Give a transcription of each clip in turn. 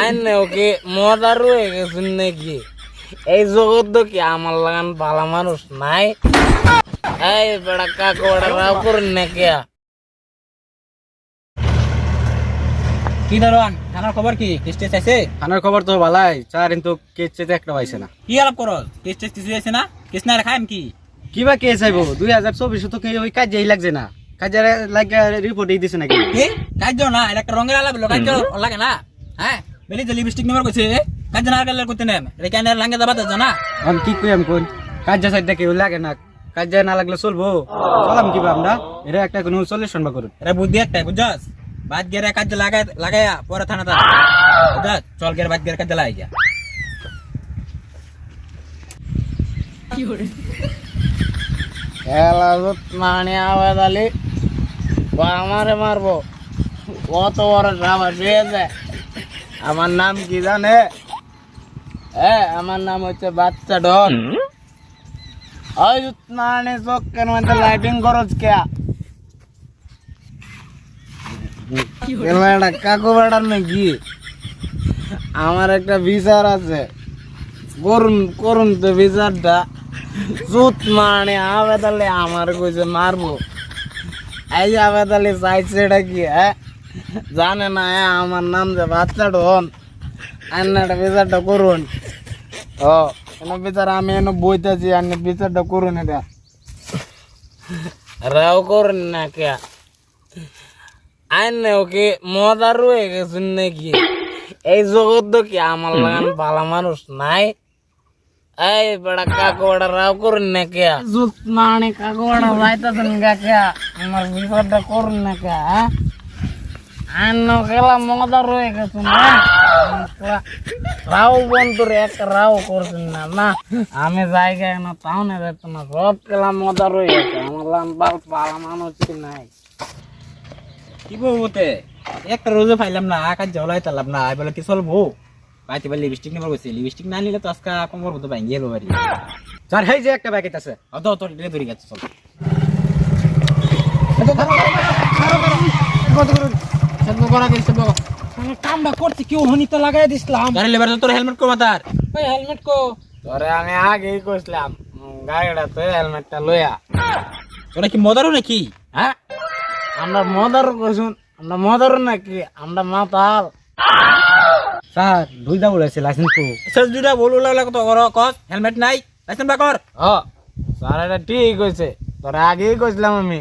আইনে ওকে মজার হয়ে গেছেন নাকি? এই জগৎ তো কি আমার লাগান ভালো মানুষ নাই? এই বেড়া কাকু বেড়া রাও করেন নাকি কি? দারোয়ান থানার খবর কি? আছে থানার খবর তো ভালাই চার কিন্তু একটা পাইছে না। কি আলাপ করো কিছু আছে না? কেস না কি? কি বা কেস আইব? দুই হাজার চব্বিশ তো কি ওই কাজেই লাগছে না। কাজের লাগে রিপোর্ট দিছে নাকি? কি? কাজ না এটা একটা রঙের আলাপ কাজ লাগে না? হ্যাঁ? বেলি যে লিপস্টিক নেবার কইছে কাজ না কালার করতে নেম এটা কেন লাঙ্গে দাবাত জানা? আমি কি কই আমি কোন কাজ সাইড দেখে লাগে না। কাজ না লাগলে চলবো। চলাম কি আমরা? এটা একটা কোনো সলিউশন বা করুন এটা বুদ্ধি একটাই বুঝছস? বাদ গেরে কাজ লাগাই লাগাইয়া পরে থানা তা। বুঝছস? চল গেরে বাদ গেরে কাজ লাগাই গিয়া। খেলা মানে আওয়াজ আলি বা আমারে মারবো। কত বড় সাবাস হয়েছে আমার নাম কি জানে? এ আমার নাম হচ্ছে বাচ্চা ডন। ওই মানে লাইটিং করছ কে? কাকু বেড়ার নাকি? আমার একটা বিচার আছে। করুন করুন তো বিচারটা। মানে আবেদালে আমার কইছে মারবো। এই আবেদালে চাইছে এটা কি হ্যাঁ? জানে না আমার নাম যে বাচ্চা ডন আন্নাটা বিচারটা করুন। ও এনে বিচার আমি এনে বইতেছি আন্নে বিচারটা করুন এটা। রাও করুন না কে? আইনে ওকে মজার হয়ে গেছেন নাকি? এই জগৎ কি আমার লাগান ভালো মানুষ নাই? এই বেড়া কাকু বেড়া রাও করুন না কে? জুত মানে কাকু বেড়া যাইতেছেন গা কে? আমার বিপদটা করুন না কে হ্যাঁ? আন্ন খেলা মজার হয়ে গেছেন না? রাও বন্ধুরে একটা রাও করছেন না না? আমি জায়গায় না তাও না যেত না সব খেলা মজার হয়ে গেছে। আমার ভালো ভালো মানুষ কি নাই? কি বলতে একটা রোজে পাইলাম না কাজ জলাই তালাম না এবার কি চলবো? পাইতে পারলে লিপস্টিক নেবার কইছে লিপস্টিক না নিলে তো আজকে কোমর মতো ভাঙ্গিয়ে গেল বাড়ি। স্যার হেই যে একটা প্যাকেট আছে। অত অত ধরে ধরে গেছে চল কামটা করছি কেউ হনি তো লাগাই দিছিলাম। গাড়ি লেবার তোর হেলমেট কো মাতার ওই হেলমেট কো তোরে আমি আগেই কইছিলাম গাড়িটা তো হেলমেটটা লইয়া। তোরা কি মদারও নাকি? হ্যাঁ? আমরা মদার কইছুন আমরা মদার নাকি? আমরা মাতাল। স্যার দুইটা বলেছে লাইসেন্স কো সে দুটা বলু লাগলা কত কর কস? হেলমেট নাই? লাইসেন্স বা কর। ও স্যার এটা ঠিক কইছে। তোরে আগেই কইছিলাম আমি।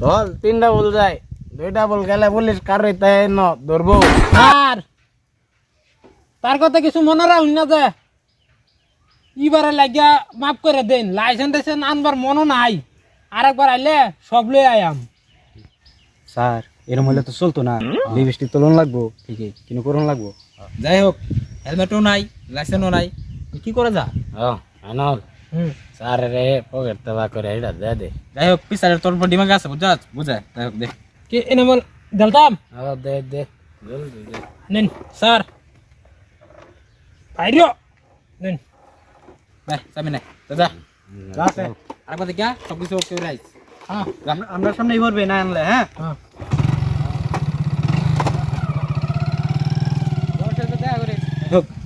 চল তিনটা বল যাই দুইটা বল গেলে পুলিশ কার তাই ন ধরবো। আর তার কথা কিছু মনে রাখুন না যে ইবারে লাগিয়া মাফ করে দেন লাইসেন্স টাইসেন্স আনবার মনও নাই। আরেকবার আইলে সব লই আয়াম। স্যার এরম হলে তো চলতো না। লিপস্টিক তো লোন লাগবো ঠিকই কিন্তু করুন লাগবো। যাই হোক হেলমেটও নাই লাইসেন্সও নাই। কি করে যা ও আনল স্যার রে পকেট তেবা করে এটা দে দে। যাই হোক পিছারে তোর ডিমাগ আছে বুঝা বুঝা যাই হোক দে। কি এনে বল দেলতাম ও দে দে নেন স্যার বাইরিও নেন বাই চাবি নাই দাদা আছে আরেকবার দেখিয়া সব কিছু ওকে রাইস হ্যাঁ আমরা সামনে ভরবে না আনলে হ্যাঁ হ্যাঁ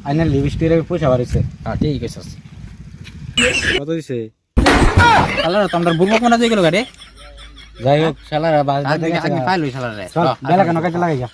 আইনার লিপস্টিকের পয়সা বাড়িছে হ্যাঁ ঠিক আছে কত দিছে তাহলে তো আমরা বুড়বো কোনা দিয়ে গেল গাড়ি যাই হোক শালারা আগে পাইলো শালারে। বেলা কেন কাজে লাগাই যা